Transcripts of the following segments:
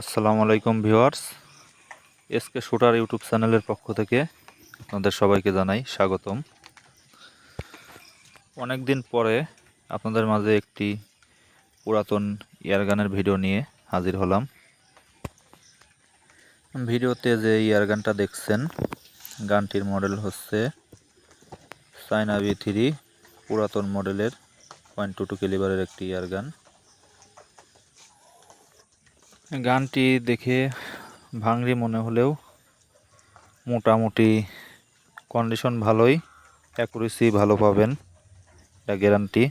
আসসালামু আলাইকুম viewers. SK shooter YouTube চ্যানেলের পক্ষ থেকে আপনাদের সবাইকে জানাই স্বাগতম। অনেক দিন পরে আপনাদের মাঝে একটি পুরাতন ইয়ারগানের ভিডিও নিয়ে হাজির হলাম। ভিডিওতে যে ইয়ারগানটা দেখছেন, গানটির মডেল হচ্ছে চাইনা ভি থ্রি, পুরাতন মডেলের পয়েন্ট টু টু ক্যালিবারের একটি ইয়ারগান। গানটি দেখে ভাঙড়ি মনে হলেও মোটামুটি কন্ডিশন ভালোই। অ্যাকুরেসি ভালো পাবেন এটা গ্যারান্টি।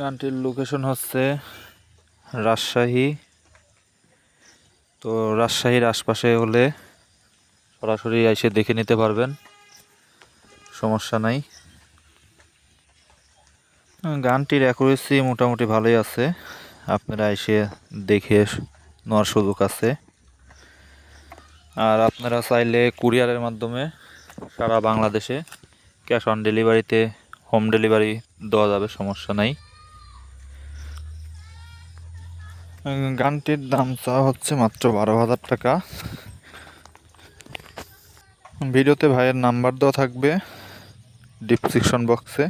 গানটির লোকেশন হচ্ছে রাজশাহী। তো রাজশাহীর আশপাশে হলে সরাসরি এসে দেখে নিতে পারবেন, সমস্যা নাই। গানটির অ্যাকুরেসি মোটামুটি ভালোই আছে। আপনারা এসে দেখে নেওয়ার সুযোগ আছে। আর আপনারা চাইলে কুরিয়ারের মাধ্যমে সারা বাংলাদেশে ক্যাশ অন ডেলিভারিতে হোম ডেলিভারি দেওয়া যাবে, সমস্যা নাই। গানটির দাম চাওয়া হচ্ছে মাত্র বারো হাজার টাকা। ভিডিওতে ভাইয়ের নাম্বার দেওয়া থাকবে ডিসক্রিপশন বক্সে।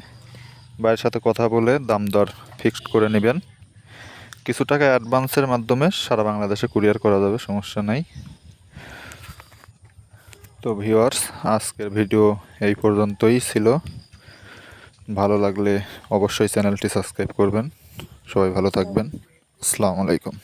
ভাইয়ের সাথে কথা বলে দাম দর ফিক্সড করে নেবেন। কিছু টাকা অ্যাডভান্সের মাধ্যমে সারা বাংলাদেশে কুরিয়ার করা যাবে, সমস্যা নাই। তো ভিওয়ার্স আজকের ভিডিও এই পর্যন্তই ছিল। ভালো লাগলে অবশ্যই চ্যানেলটি সাবস্ক্রাইব করবেন। সবাই ভালো থাকবেন। আসসালামু আলাইকুম।